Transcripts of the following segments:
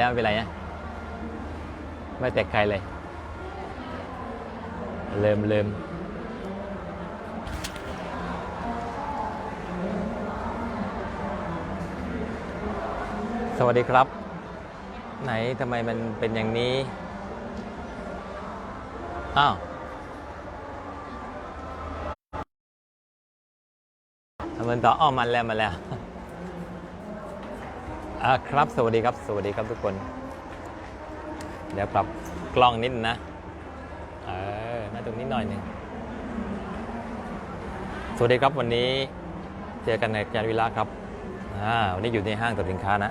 แล้วเป็นไรนะไม่แตกใครเลย เริ่มเริ่มสวัสดีครับ ไหนทำไมมันเป็นอย่างนี้ อ้าวทำมันต่ออ้อมมันแล้วมาแล้ว อ่าครับ สวัสดีครับ สวัสดีครับทุกคน เดี๋ยวปรับกล้องนิดนะ เออมาตรงนี้หน่อยหนึ่งสวัสดีครับวันนี้เจอกันในการวิลาครับอ่าวันนี้อยู่ในห้างสรรพสินค้านะ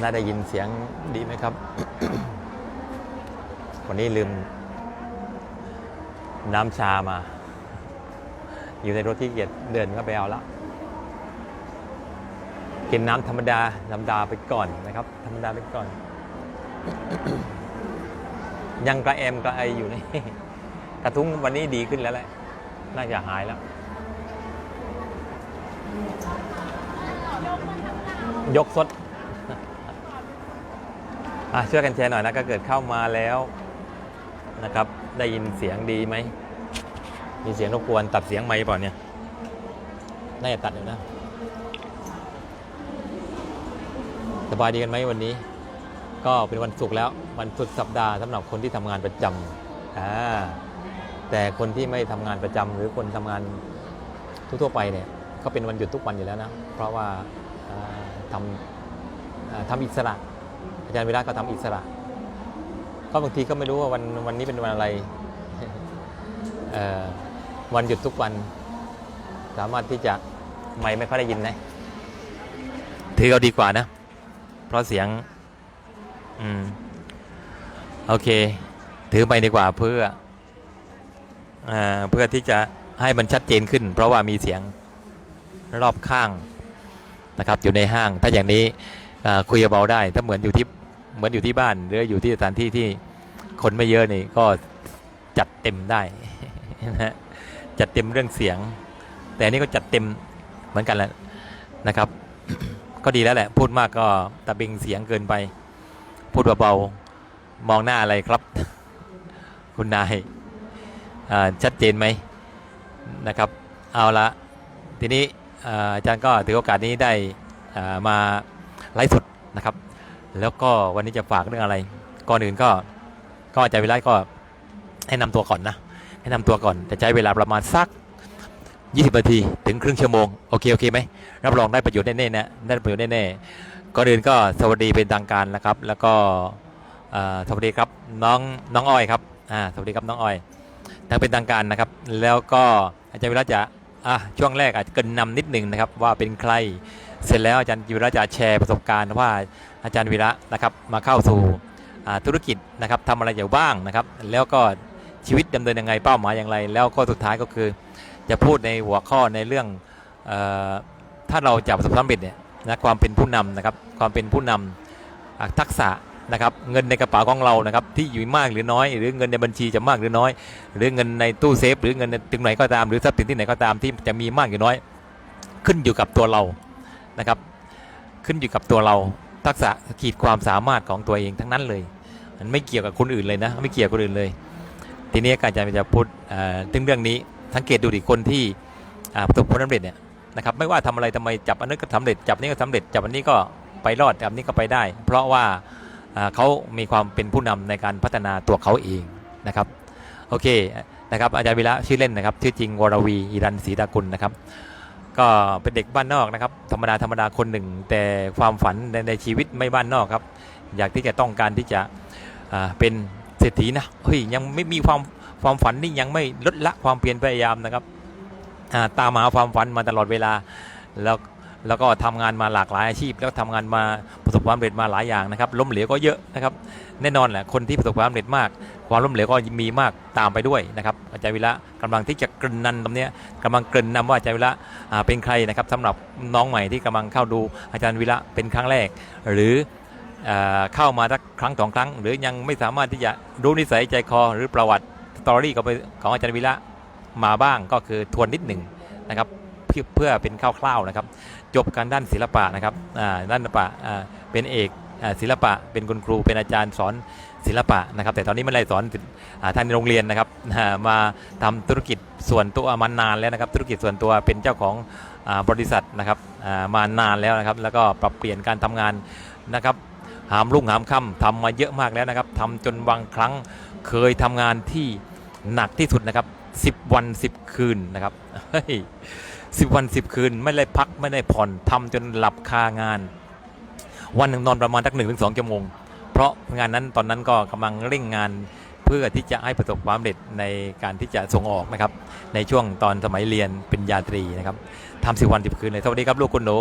น่าได้ยินเสียงดีไหมครับ วันนี้ลืม น้ำชามา อยู่ในรถที่เกียจเดินก็ไปเอาละ กินน้ำธรรมดาธรรมดาไปก่อนนะครับ ธรรมดาไปก่อน ยังกระแอมกระไออยู่นี่กระทุ้งวันนี้ดีขึ้นแล้วแหละ น่าจะหายแล้ว ยกสดช่วยกันแชร์หน่อยนะก็เกิดเข้ามาแล้วนะครับ ได้ยินเสียงดีไหม มีเสียงรบกวนตัดเสียงไหมเปล่าเนี่ย น่าจะตัดอยู่นะ ส บายดีกันไหมวันนี้ ก็เป็นวันศุกร์แล้ววันสุดสัปดาห์สำหรับคนที่ทำงานประจำอ่าแต่คนที่ไม่ทำงานประจำหรือคนทำงานทั่วไปเนี่ยก็เป็นวันหยุดทุกวันอยู่แล้วนะเพราะว่าทำทำอิสระ อาจารย์วิระก็ทำอิสระ ก็บางทีก็ไม่รู้ว่าวันวันนี้เป็นวันอะไรวันหยุดทุกวัน สามารถที่จะไม่ไม่ค่อยได้ยินนะถือเอาดีกว่านะ เพราะเสียง อืม โอเค ถือไปดีกว่าเพื่ออ่าเพื่อที่จะให้มันชัดเจนขึ้น เพราะว่ามีเสียงรอบข้างนะครับ อยู่ในห้าง ถ้าอย่างนี้คุยเบาได้ ถ้าเหมือนอยู่ที่เหมือนอยู่ที่บ้าน หรืออยู่ที่สถานที่ที่คนไม่เยอะนี่ก็จัดเต็มได้นะจัดเต็มเรื่องเสียง แต่นนี้ก็จัดเต็มเหมือนกันแหละนะครับ ก็ดีแล้วแหละ พูดมากก็ตะเบงเสียงเกินไป พูดเบาๆมองหน้าอะไรครับ คุณนายชัดเจนไหมนะครับ เอาละทีนี้อาจารย์ก็ถือโอกาสนี้ได้มาไลฟ์สดนะครับ แล้วก็วันนี้จะฝากเรื่องอะไร ก่อนอื่นก็ก็อาจารย์วิไลก็ให้นำตัวก่อนนะให้นำตัวก่อนจะใช้เวลาประมาณสัก 20นาทีถึงครึ่งชั่วโมง โอเค โอเคไหม รับรองได้ประโยชน์แน่ๆนะได้ประโยชน์แน่ๆก่อนอื่นก็สวัสดีเป็นทางการนะครับ แล้วก็สวัสดีครับน้องน้องอ้อยครับอ่าสวัสดีครับน้องอ้อยทางเป็นทางการนะครับ แล้วก็อาจารย์วิระจะอะช่วงแรกอาจจะเกรินนำนิดหนึ่งนะครับ ว่าเป็นใครเสร็จแล้วอาจารย์วิระจะแชร์ประสบการณ์ว่าอาจารย์วิระนะครับมาเข้าสู่ธุรกิจนะครับทำอะไรอยู่บ้างนะครับ แล้วก็ชีวิตดำเนินยังไงเป้าหมายอย่างไร แล้วก็สุดท้ายก็คือ จะพูดในหัวข้อในเรื่องอ ถ้าเราจะประสบความสำเร็จเนี่ยนะความเป็นผู้นำนะครับความเป็นผู้นำทักษะนะครับเงินในกระเป๋าของเรานะครับที่อยู่มากหรือน้อย หรือเงินในบัญชีจะมากหรือน้อย หรือเงินในตู้เซฟ หรือเงินถึงไหนก็ตาม หรือทรัพย์สินที่ไหนก็ตามที่จะมีมากหรือน้อย ขึ้นอยู่กับตัวเรานะครับขึ้นอยู่กับตัวเราทักษะขีดความสามารถของตัวเองทั้งนั้นเลย มันไม่เกี่ยวกับคนอื่นเลยนะไม่เกี่ยวกับคนอื่นเลย ทีนี้อาจารย์จะพูดเอ่อถึงเรื่องนี้สังเกตดูดิคนที่ประสบผลสำเร็จเนี่ย นะครับไม่ว่าทำอะไรทำไมจับอันนั้ก็สำเร็จจับนี้ก็สำเร็จจับอันนี้ก็ไปรอดจับนี้ก็ไปได้ เพราะว่าเขามีความเป็นผู้นำในการพัฒนาตัวเขาเองนะครับโอเคนะครับอาจารย์วิระชื่อเล่นนะครับชื่อจริงวรวีอิรันศรีดากุลนะครับก็เป็นเด็กบ้านนอกนะครับธรรมดาธรรมดาคนหนึ่ง แต่ความฝันในในชีวิตไม่บ้านนอกครับ อยากที่จะต้องการที่จะเป็นเศรษฐีนะเฮ้ยยังไม่มีความความฝันนี่ยังไม่ลดละความเพียรพยายามนะครับ ตามหาความฝันมาตลอดเวลา แล้วแล้วก็ทำงานมาหลากหลายอาชีพ แล้วทำงานมาประสบความสำเร็จมาหลายอย่างนะครับล้มเหลวก็เยอะนะครับ แน่นอนแหละคนที่ประสบความสำเร็จมาก ความล้มเหลวก็มีมากตามไปด้วยนะครับอาจารย์วิระกำลังที่จะกริ่นนันตรงเนี้ยกำลังกริ่นนำว่าอาจารย์วิระเป็นใครนะครับสำหรับน้องใหม่ที่กำลังเข้าดูอาจารย์วิระเป็นครั้งแรก หรือเอ่อเข้ามาสักครั้งสองครั้ง หรือยังไม่สามารถที่จะรู้นิสัยใจคอหรือประวัติสตอรี่ของอาจารย์วิระ มาบ้างก็คือทวนนิดหนึ่งนะครับเพื่อเป็นคร่าวๆนะครับ จบการด้านศิลปะนะครับด้านศิลปะเป็นเอกศิลปะเป็นคุณครูเป็นอาจารย์สอนศิลปะนะครับ แต่ตอนนี้ไม่ได้สอนอาทางโรงเรียนนะครับมาทำธุรกิจส่วนตัวมานานแล้วนะครับ ธุรกิจส่วนตัวเป็นเจ้าของอบริษัทนะครับมานานแล้วนะครับ แล้วก็ปรับเปลี่ยนการทำงานนะครับหามรุ่งหามค่ำทำมาเยอะมากแล้วนะครับทำจนบางครั้งเคยทำงานที่หนักที่สุดนะครับ 10 วัน 10 คืนนะครับสิบวัน 10 คืนไม่ได้พักไม่ได้ผ่อนทำจนหลับคางาน วันหนึ่งนอนประมาณสักหนึ่งถึงสองชั่วโมง เพราะงานนั้นตอนนั้นก็กำลังเร่งงานเพื่อที่จะให้ประสบความสำเร็จในการที่จะส่งออกนะครับ ในช่วงตอนสมัยเรียนเปริญาตรีนะครับทำสิบวันสิบคืนเลยสวัสดีครับลูกคุณหนู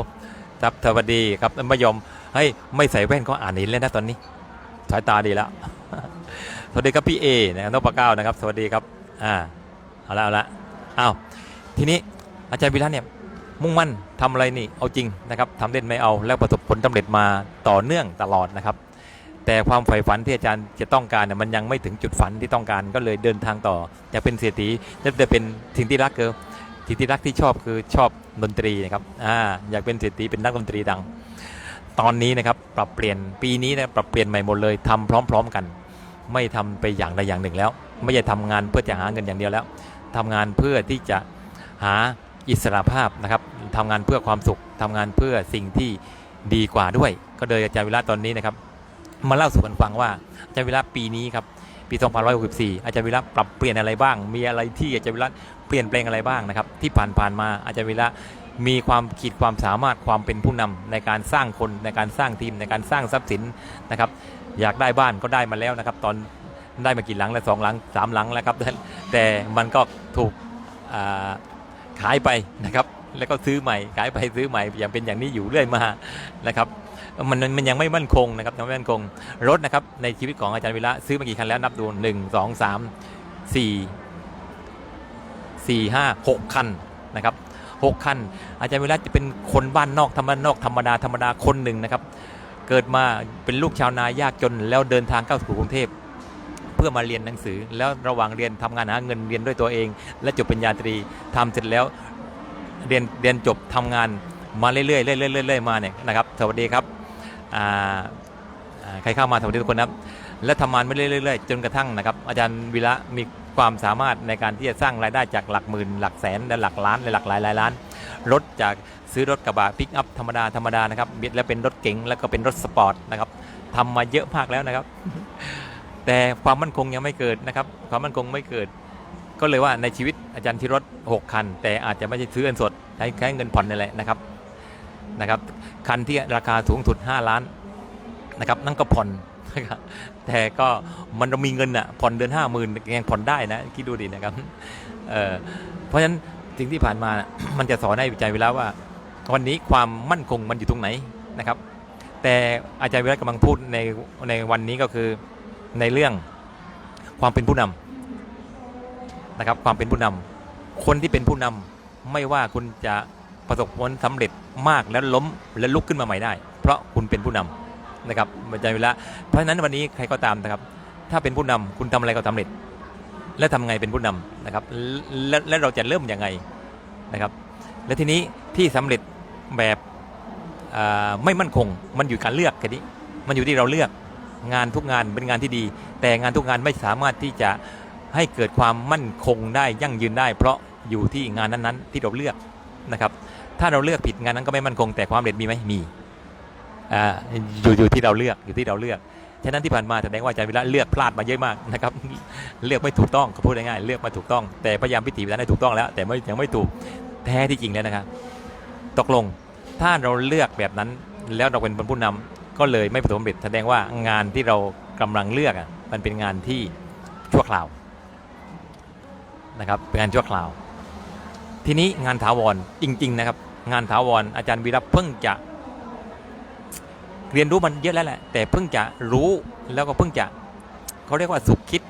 ครับสวัสดีครับไม่ยอมเฮ้ยไม่ใส่แว่นก็อ่านเห็นเลยนะตอนนี้สายตาดีแล้วสวัสดีครับพี่เอนะครับนพเก้านะครับ สวัสดีครับอ่า เอาละเอาละอ้าวทีนี้อาจารย์วิรัตเนี่ยมุ่งมั่นทำอะไรนี่เอาจริงนะครับทำเล่นไม่เอาแล้วประสบผลสำเร็จมาต่อเนื่องตลอดนะครับ แต่ความใฝ่ฝันที่อาจารย์จะต้องการเนี่ยมันยังไม่ถึงจุดฝันที่ต้องการก็เลยเดินทางต่ออยากเป็นเศรษฐีจะจะเป็นสิ่งที่รักคือสิ่งที่รักที่ชอบคือชอบดนตรีนะครับอ่าอยากเป็นเศรษฐีเป็นนักดนตรีดัง ตอนนี้นะครับปรับเปลี่ยนปีนี้นะปรับเปลี่ยนใหม่หมดเลยทำพร้อม ๆกัน ไม่ทำไปอย่างใดอย่างหนึ่งแล้ว ไม่ใช่ทำงานเพื่อจะหาเงินอย่างเดียวแล้ว ทำงานเพื่อที่จะหาอิสระภาพนะครับทำงานเพื่อความสุขทำงานเพื่อสิ่งที่ดีกว่าด้วย ก็เลยอาจารย์วิระตอนนี้นะครับ มาเล่าสู่กันฟังว่าอาจารย์วิระปีนี้ครับปี2564อาจารย์วิระปรับเปลี่ยนอะไรบ้าง มีอะไรที่อาจารย์วิระเปลี่ยนแปลงอะไรบ้างนะครับ ที่ผ่านๆมาอาจารย์วิระมีความขีดความสามารถความเป็นผู้นำในการสร้างคนในการสร้างทีมในการสร้างทรัพย์สินนะครับ อยากได้บ้านก็ได้มาแล้วนะครับ ตอน ได้มากี่หลังแล้วสองหลังสามหลังแล้วครับแต่มันก็ถูกขายไปนะครับแล้วก็ซื้อใหม่ขายไปซื้อใหม่อย่างเป็นอย่างนี้อยู่เรื่อยมานะครับมันมันยังไม่มั่นคงนะครับยังไม่มั่นคงรถนะครับในชีวิตของอาจารย์วิระซื้อมากี่คันแล้วนับดูหนึ่งสองสามสี่สี่ห้าหกคันนะครับหกคัน อาจารย์วิรัตจะเป็นคนบ้านนอกธรรมนอกธรรมดาธรรมดาคนหนึ่งนะครับ เกิดมาเป็นลูกชาวนายากจนแล้วเดินทางเข้าสู่กรุงเทพ พื่อมาเรียนหนังสือ แล้วระหว่างเรียนทำงานหาเงินเรียนด้วยตัวเอง และจบปริญญาตรีทำเสร็จแล้วเรียนเรียนจบทำงานมาเรื่อยๆเรื่อยๆเรื่อยๆมาเนี่ยนะครับสวัสดีครับใครเข้ามาสวัสดีทุกคนนะครับและทำงานมาเรื่อยๆจนกระทั่งนะครับอาจารย์วิระมีความสามารถในการที่จะสร้างรายได้จากหลักหมื่น หลักแสนและหลักล้านและหลักหลายหลายล้านรถจากซื้อรถกระบะพิกอัพธรรมดาธรรมดานะครับแล้วเป็นรถเก๋งแล้วก็เป็นรถสปอร์ตนะครับทำมาเยอะมากแล้วนะครับ แต่ความมั่นคงยังไม่เกิดนะครับความมั่นคงไม่เกิด ก็เลยว่าในชีวิตอาจารย์ที่รถ 6 คัน แต่อาจจะไม่ใช่ซื้อเงินสดใช้ใช้เงินผ่อนนี่แหละนะครับนะครับคันที่ราคาสูงสุด 5 ล้านนะครับนั่นก็ผ่อนแต่ก็มันมีเงินอะผ่อนเดือนห้าหมื่นยังผ่อนได้นะคิดดูดินะครับเเพราะฉะนั้นสิ่งที่ผ่านมามันจะสอนให้วิจัยเวลาว่า วันนี้ความมั่นคงมันอยู่ตรงไหนนะครับ แต่อาจารย์วิรัตกำลังพูดในในวันนี้ก็คือ ในเรื่องความเป็นผู้นำนะครับ ความเป็นผู้นำคนที่เป็นผู้นำไม่ว่าคุณจะประสบผลสำเร็จมากแล้วล้มและลุกขึ้นมาใหม่ได้ เพราะคุณเป็นผู้นำนะครับอาจารย์วิระเพราะฉะนั้นวันนี้ใครก็ตามนะครับ ถ้าเป็นผู้นำคุณทำอะไรก็สำเร็จ และทำไงเป็นผู้นำนะครับและและเราจะเริ่มยังไงนะครับ และทีนี้ที่สำเร็จแบบไม่มั่นคง มันอยู่การเลือกแค่นี้มันอยู่ที่เราเลือก งานทุกงานเป็นงานที่ดี แต่งานทุกงานไม่สามารถที่จะให้เกิดความมั่นคงได้ยั่งยืนได้ เพราะอยู่ที่งานนั้นๆ ที่เราเลือกนะครับ ถ้าเราเลือกผิดงานนั้นก็ไม่มั่นคงแต่ความเร็จมีไหมมีอ่าอยู่อยู่ที่เราเลือกอยู่ที่เราเลือกฉะนั้นที่ผ่านมาแสดงว่าอาจารย์วิระเลือกพลาดมาเยอะมากนะครับ เลือกไม่ถูกต้องเขาพูดง่ายๆเลือกมาถูกต้อง แต่พยายามพิถีพิถันให้ถูกต้องแล้ว แต่ไม่ยังไม่ถูกแท้ที่จริงแล้วนะครับ ตกลงถ้าเราเลือกแบบนั้นแล้วเราเป็นผู้นำ ก็เลยไม่ประสบความสำเร็จแสดงว่างานที่เรากำลังเลือกอะมันเป็นงานที่ชั่วคราวนะครับเป็นงานชั่วคราว ทีนี้งานถาวรจริง ๆ นะครับ งานถาวรอาจารย์วีระเพิ่งจะ เรียนรู้มันเยอะแล้วแหละ แต่เพิ่งจะรู้แล้วก็เพิ่งจะเขาเรียกว่าสุขคิด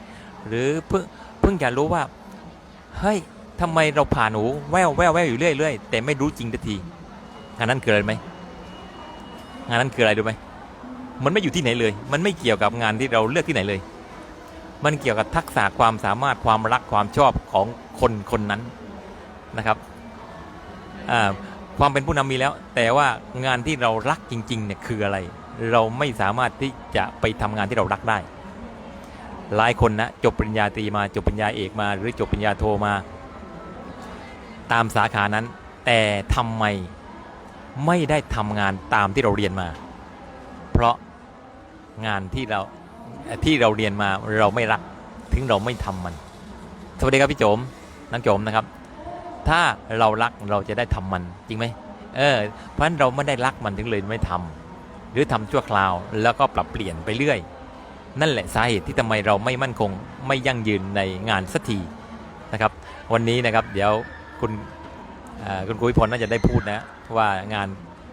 หรือเพิ่งเพิ่งจะรู้ว่าเฮ้ยทำไมเราผ่านหูแววแววแววอยู่เรื่อยๆแต่ไม่รู้จริงทันทีงานนั้นคืออะไรไหมงานนั้นคืออะไรรู้ไหม มันไม่อยู่ที่ไหนเลย มันไม่เกี่ยวกับงานที่เราเลือกที่ไหนเลย มันเกี่ยวกับทักษะความสามารถความรักความชอบของคนคนนั้นนะครับความเป็นผู้นำมีแล้ว แต่ว่างานที่เรารักจริงๆเนี่ยคืออะไร เราไม่สามารถที่จะไปทำงานที่เรารักได้ หลายคนนะจบปริญญาตรีมาจบปริญญาเอกมา หรือจบปริญญาโทมา ตามสาขานั้น แต่ทำไมไม่ได้ทำงานตามที่เราเรียนมา เพราะ งานที่เราที่เราเรียนมาเราไม่รักถึงเราไม่ทำมัน สวัสดีครับพี่โจมน้องโจมนะครับ ถ้าเรารักเราจะได้ทำมันจริงไหมเออเพราะฉะนั้นเราไม่ได้รักมันถึงเลยไม่ทำหรือทำชั่วคราวแล้วก็ปรับเปลี่ยนไปเรื่อย นั่นแหละสาเหตุที่ทำไมเราไม่มั่นคงไม่ยั่งยืนในงานสักทีนะครับ วันนี้นะครับเดี๋ยวคุณคุณกุ้ยพลน่าจะได้พูดนะว่างาน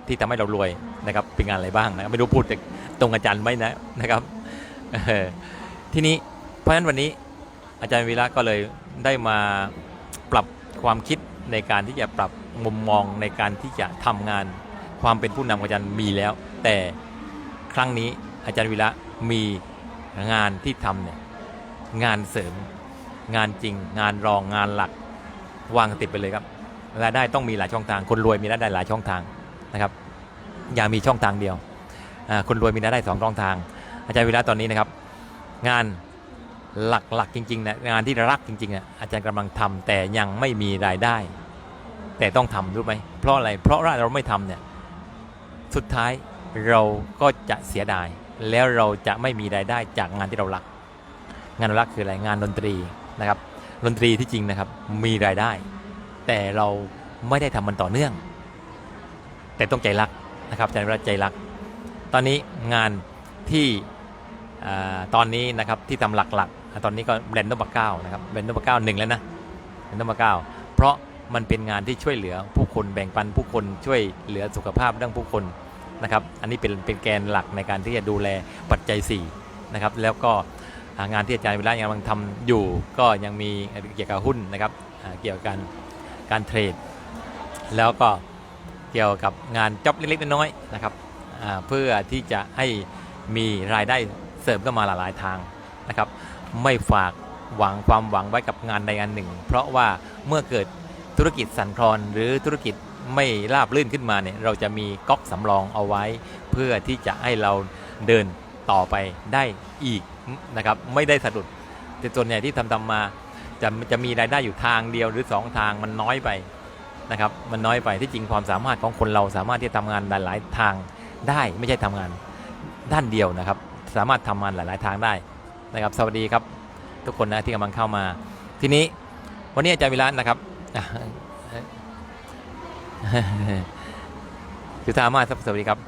ที่ทำให้เรารวยนะครับเป็นงานอะไรบ้างนะไม่รู้พูดจะตรงอาจารย์ไหมนะนะครับทีนี้เพราะฉะนั้นวันนี้อาจารย์วีระก็เลยได้มาปรับความคิดในการที่จะปรับมุมมองในการที่จะทำงานความเป็นผู้นำของอาจารย์มีแล้ว แต่ครั้งนี้อาจารย์วีระมีงานที่ทำเนี่ยงานเสริม งานจริง งานรองงานหลักวางติดไปเลยครับรายได้ต้องมีหลายช่องทาง คนรวยมีรายได้หลายช่องทาง นะครับอย่ามีช่องทางเดียวคนรวยมีรายได้สองช่องทาง อาจารย์วิระตอนนี้นะครับ งานหลักๆจริงๆนะงานที่รักจริงๆนะอาจารย์กำลังทำแต่ยังไม่มีรายได้ แต่ต้องทำรู้ไหมเพราะอะไรเพราะว่าเราไม่ทำเนี่ยสุดท้ายเราก็จะเสียดาย แล้วเราจะไม่มีรายได้จากงานที่เรารัก งานเรารักคืออะไรงานดนตรีนะครับดนตรีที่จริงนะครับมีรายได้ แต่เราไม่ได้ทำมันต่อเนื่อง แต่ต้องใจรักนะครับใจรักใจรัก ตอนนี้งานที่อตอนนี้นะครับที่ทำหลักๆอ่าตอนนี้ก็แบรนด์นพเก้านะครับแบรนด์นพเก้าหนึ่งแล้วนะแบรนด์นพเก้าเพราะมันเป็นงานที่ช่วยเหลือผู้คนแบ่งปันผู้คนช่วยเหลือสุขภาพเรื่องผู้คนนะครับอันนี้เป็นเป็นแกนหลักในการที่จะดูแลปัจจัย4นะครับแล้วก็งานที่อาจารย์วิระยังกำลังทำอยู่ ก็ยังมีเกี่ยวกับหุ้นนะครับเกี่ยวกับการการเทรด แล้วก็ เกี่ยวกับงานจ็อบเล็กๆน้อยๆนะครับเพื่อที่จะให้มีรายได้เสริมเข้ามาหลายๆทางนะครับ ไม่ฝากหวังความหวังไว้กับงานใดงานหนึ่ง เพราะว่าเมื่อเกิดธุรกิจสั่นคลอนหรือธุรกิจไม่ราบรื่นขึ้นมาเนี่ยเราจะมีก๊อกสำรองเอาไว้ เพื่อที่จะให้เราเดินต่อไปได้อีกนะครับไม่ได้สะดุดแต่ส่วนใหญ่ที่ทำทำมาจะจะมีรายได้อยู่ทางเดียวหรือสองทางมันน้อยไป นะครับมันน้อยไปที่จริงความสามารถของคนเราสามารถที่จะทำงานหลาย ๆ ทางได้ไม่ใช่ทำงานด้านเดียวนะครับ สามารถทำงานหลาย ๆ ทางได้นะครับ สวัสดีครับ ทุกคนนะที่กำลังเข้ามา ทีนี้วันนี้อาจารย์วิระนะครับคือสามารถสวัสดีครับ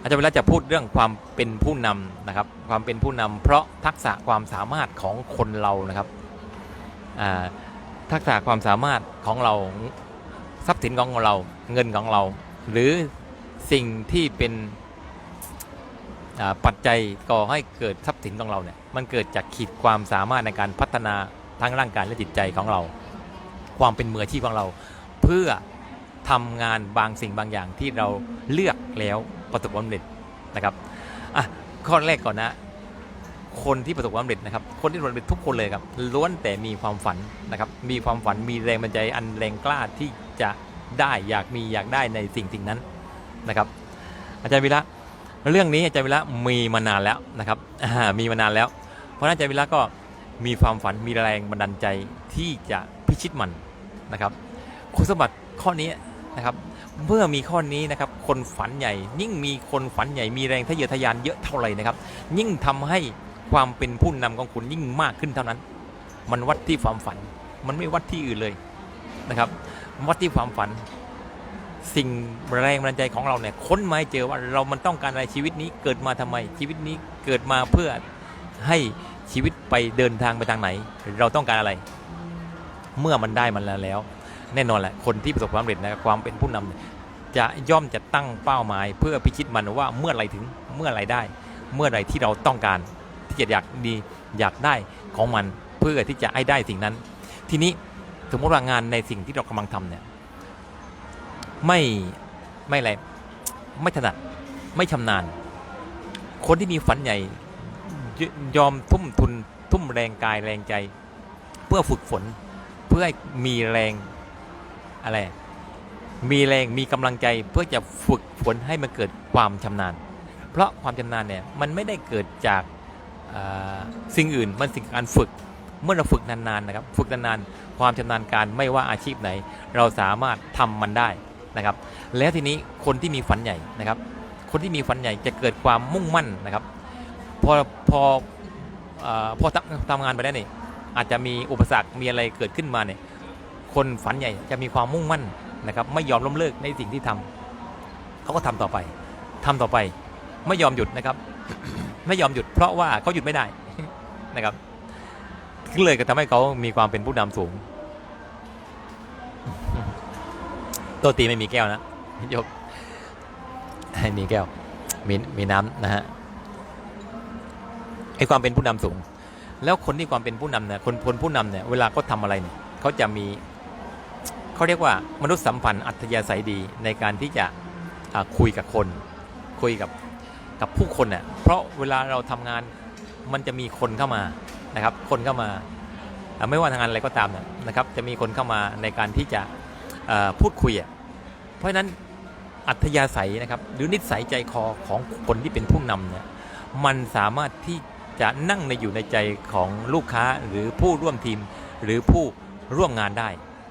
อาจารย์วิระจะพูดเรื่องความเป็นผู้นำนะครับ ความเป็นผู้นำเพราะทักษะความสามารถของคนเรานะครับทักษะความสามารถของเรา ทรัพย์สินของเราเงินของเรา หรือสิ่งที่เป็นปัจจัยก่อให้เกิดทรัพย์สินของเราเนี่ยมันเกิดจากขีดความสามารถในการพัฒนาทั้งร่างกายและจิตใจของเรา ความเป็นมืออาชีพของเรา เพื่อทำงานบางสิ่งบางอย่างที่เราเลือกแล้วประสบความสำเร็จนะครับอะข้อแรกก่อนนะ คนที่ประสบความสำเร็จนะครับ คนที่ประสบความสำเร็จทุกคนเลยครับล้วนแต่มีความฝันนะครับ มีความฝันมีแรงบันดาลใจอันแรงกล้าที่จะได้อยากมีอยากได้ในสิ่งสิ่งนั้นนะครับ อาจารย์วิระเรื่องนี้อาจารย์วิระมีมานานแล้วนะครับมีมานานแล้ว เพราะนั้นอาจารย์วิระก็มีความฝันมีแรงบันดาลใจที่จะพิชิตมันนะครับคุณสมบัติข้อนี้นะครับเมื่อมีข้อนี้นะครับคนฝันใหญ่ยิ่งมีคนฝันใหญ่มีแรงทะเยอทะยานเยอะเท่าไหร่นะครับ ยิ่งทำให้ความเป็นผู้นำของคุณยิ่งมากขึ้นเท่านั้น มันวัดที่ความฝัน มันไม่วัดที่อื่นเลยนะครับ วัดที่ความฝัน สิ่งแรงบันดาลใจของเราเนี่ยค้นมาให้เจอว่าเรามันต้องการอะไรชีวิตนี้เกิดมาทำไม ชีวิตนี้เกิดมาเพื่อให้ชีวิตไปเดินทางไปทางไหน เราต้องการอะไร เมื่อมันได้มันแล้วแล้วแน่นอนแหละคนที่ประสบความสำเร็จนะความเป็นผู้นำจะย่อมจะตั้งเป้าหมาย เพื่อพิชิตมันว่าเมื่อไรถึงเมื่อไรได้ เมื่อไรที่เราต้องการ ที่จะอยากดีอยากได้ของมันเพื่อที่จะให้ได้สิ่งนั้น ทีนี้ สมมติว่างานในสิ่งที่เรากำลังทำเนี่ยไม่ไม่อะไรไม่ถนัดไม่ชำนาญ คนที่มีฝันใหญ่ยยอมทุ่มทุน ทุ่มแรงกายแรงใจ เพื่อฝึกฝนเพื่อให้มีแรงอะไรมีแรงมีกำลังใจเพื่อจะฝึกฝนให้มันเกิดความชำนาญ เพราะความชำนาญเนี่ยมันไม่ได้เกิดจากสิ่งอื่นมันสิ่งการฝึก เมื่อเราฝึกนานๆนะครับฝึกนานๆความชำนาญการไม่ว่าอาชีพไหน เราสามารถทำมันได้นะครับ แล้วทีนี้คนที่มีฝันใหญ่นะครับ คนที่มีฝันใหญ่จะเกิดความมุ่งมั่นนะครับพอพออพอทำทำงานไปได้วนี่อาจจะมีอุปสรรคมีอะไรเกิดขึ้นมาเนี่ยคนฝันใหญ่จะมีความมุ่งมั่นนะครับ ไม่ยอมล้มเลิกในสิ่งที่ทำเขาก็ทำต่อไปทำต่อไป ไม่ยอมหยุดนะครับ ไม่ยอมหยุดเพราะว่าเขาหยุดไม่ได้นะครับ เลยก็ทำให้เขามีความเป็นผู้นำสูง ตัวตีไม่มีแก้วนะยกมีแก้ว มีมีน้ำนะฮะไอความเป็นผู้นำสูง แล้วคนที่ความเป็นผู้นำเนี่ยคนคนผู้นำเนี่ยเวลาเขาทำอะไรเนี่ยเขาจะมีเขาเรียกว่ามนุษยสัมพันธ์อัธยาศัยดีในการที่จะคุยกับคน คุยกับกับผู้คนเน่ยเพราะเวลาเราทำงานมันจะมีคนเข้ามา นะครับคนเข้ามาไม่ว่าทำงานอะไรก็ตามเนี่ยนะครับจะมีคนเข้ามาในการที่จะพูดคุย เพราะฉะนั้นอัธยาศัยนะครับหรือนิสัยใจคอของคนที่เป็นผู้นำเนี่ยมันสามารถที่จะนั่งในอยู่ในใจของลูกค้าหรือผู้ร่วมทีมหรือผู้ร่วมงานได้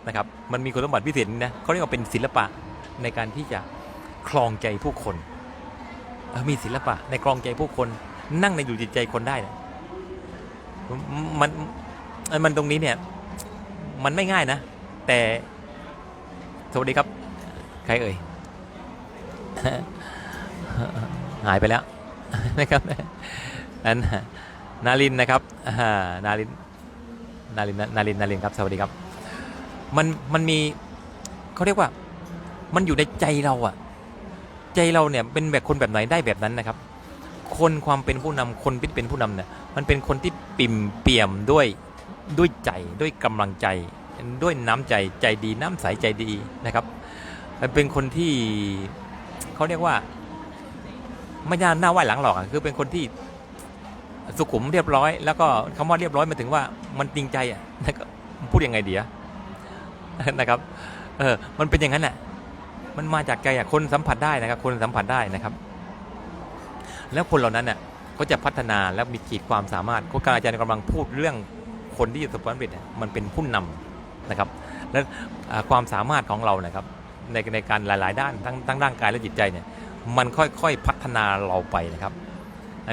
นะครับมันมีคุณสมบัติพิเศษนะเขาเรียกว่าเป็นศิลปะในการที่จะคลองใจผู้คนมีศิลปะในคลองใจผู้คนนั่งในอยู่จิตใจคนได้นะ มันมันมนตรงนี้เนี่ย มันไม่ง่ายนะ แต่ สวัสดีครับ ใครเอ่ย หายไปแล้วนะครับนั้นนารินนะครับนารินนารินนารินนารินครับ สวัสดีครับ มันมันมีเขาเรียกว่า มันอยู่ในใจเราอะใจเราเนี่ยเป็นแบบคนแบบไหนได้แบบนั้นนะครับ คนความเป็นผู้นำคนที่เป็นผู้นำเนี่ยมันเป็นคนที่ปิ่มเปี่ยมด้วยด้วยใจด้วยกำลังใจ ด้วยน้ำใจใจดีน้ำใสใจดีนะครับเป็นคนที่เขาเรียกว่าไม่น่าหน้าไหวหลังหรอกอคือเป็นคนที่สุขุมเรียบร้อย แล้วก็คำว่าเรียบร้อยมาถึงว่ามันจริงใจอะนะครับพูดยังไงเดียนะครับเออมันเป็นอย่างนั้นแหละมันมาจากใจอะคนสัมผัสได้นะครับ คนสัมผัสได้นะครับ แล้วคนเหล่านั้นเนี่ยเขาจะพัฒนาและมีขีดความสามารถโครงการอาจารย์กำลังพูดเรื่องคนที่ประสบความสำเร็จมันเป็นผู้นำนะครับ และความสามารถของเรานะครับในในการหลาย ๆ ด้านทั้งทั้งร่างกายและจิตใจเนี่ยมันค่อยๆพัฒนาเราไปนะครับ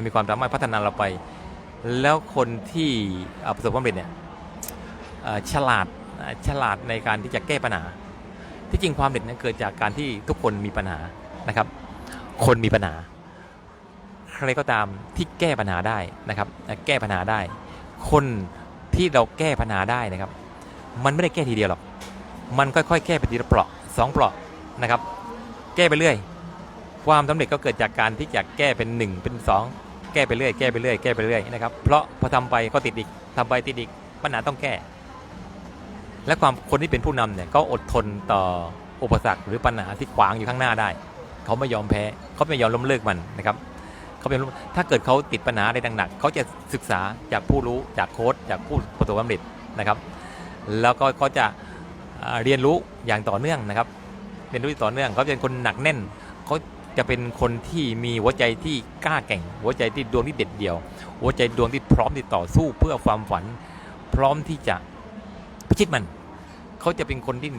มีความสามารถพัฒนาเราไป แล้วคนที่อ่อประสบความสำเร็จเนี่ยฉลาดฉลาดในการที่จะแก้ปัญหา ที่จริงความเร็จนั้นเกิดจากการที่ทุกคนมีปัญหานะครับ คนมีปัญหา ใครก็ตามที่แก้ปัญหาได้นะครับแก้ปัญหาได้ คนที่เราแก้ปัญหาได้นะครับ มันไม่ได้แก้ทีเดียวหรอกมันค่อยๆ แก้ไปทีละเปราะสองเปราะนะครับ แก้ไปเรื่อย ความสำเร็จก็เกิดจากการที่จะแก้เป็น 1 เป็น 2 แก้ไปเรื่อยแก้ไปเรื่อยแก้ไปเรื่อยนะครับ เพราะพอทำไปก็ติดอีกทำไปติดอีกปัญหาต้องแก้ และความคนที่เป็นผู้นำเนี่ยก็อดทนต่ออุปสรรคหรือปัญหาที่ขวางอยู่ข้างหน้าได้ เขาไม่ยอมแพ้เขาไม่ยอมล้มเลิกมันนะครับ เขาเป็นถ้าเกิดเขาติดปัญหาอะไรหนักๆเขาจะศึกษาจากผู้รู้จากโค้ชจากผู้ประสบความสำเร็จนะครับ แล้วก็เขาจะเรียนรู้อย่างต่อเนื่องนะครับ เรียนรู้ต่อเนื่องเขาจะเป็นคนหนักแน่นเขาจะเป็นคนที่มีหัวใจที่กล้าแกร่ง หัวใจที่ดวงที่เด็ดเดี่ยว หัวใจดวงที่พร้อมที่ต่อสู้เพื่อความฝัน พร้อมที่จะพิชิตมันเขาจะเป็นคนที่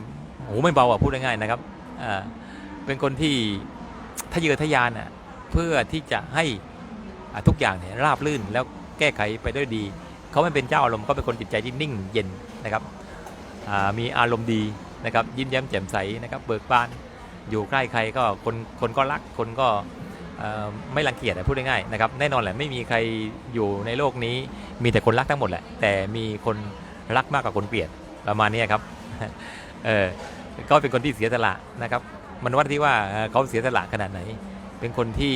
โหไม่เบาอะพูดง่ายๆนะครับเป็นคนที่ทะเยอทะยานอะ เพื่อที่จะให้ทุกอย่างเนี่ยราบรื่นแล้วแก้ไขไปด้วยดี เขาไม่เป็นเจ้าอารมณ์เขาเป็นคนจิตใจที่นิ่งเย็นนะครับมีอารมณ์ดีนะครับยิ้มแย้มแจ่มใสนะครับเบิกบานอยู่ใกล้ใครก็คนคนก็รักคนก็ไม่รังเกียจพูดง่ายๆนะครับแน่นอนแหละไม่มีใครอยู่ในโลกนี้ มีแต่คนรักทั้งหมดแหละแต่มีคนรักมากกว่าคนเกลียดประมาณนี้ครับเออก็เป็นคนที่เสียสละนะครับมันวัดที่ว่าเอ่อเขาเสียสละขนาดไหน เป็นคนที่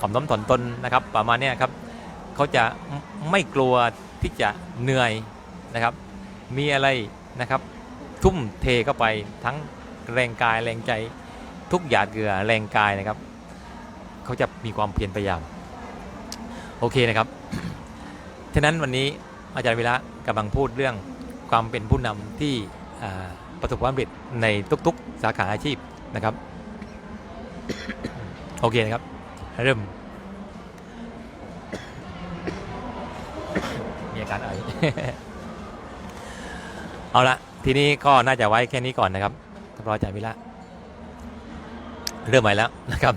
ถ่อมน้อมถ่อมตนนะครับ ประมาณนี้ครับเขาจะไม่กลัวที่จะเหนื่อยนะครับ มีอะไรนะครับ ทุ่มเทเข้าไปทั้งแรงกายแรงใจทุกหยาดเหงื่อแรงกายนะครับ เขาจะมีความเพียรพยายาม โอเคนะครับฉะนั้นวันนี้อาจารย์วิระกำลังพูดเรื่องความเป็นผู้นำที่ประสบความสำเร็จในทุกๆสาขาอาชีพนะครับ โอเคนะครับ เริ่ม มีอาการไอเอาละทีนี้ก็น่าจะไว้แค่นี้ก่อนนะครับรอใจวิละเริ่มใหม่แล้วนะครับ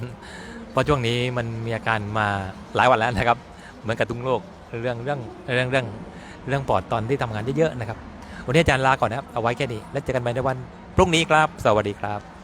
เพราะช่วงนี้มันมีอาการมาหลายวันแล้วนะครับ เหมือนกับตุ้งโลกเรื่องเรื่องเรื่องเรื่องเรื่องปอดตอนที่ทำงานเยอะๆนะครับ วันนี้อาจารย์ลาก่อนนะครับ เอาไว้แค่นี้ แล้วเจอกันใหม่ในวันพรุ่งนี้ครับ สวัสดีครับ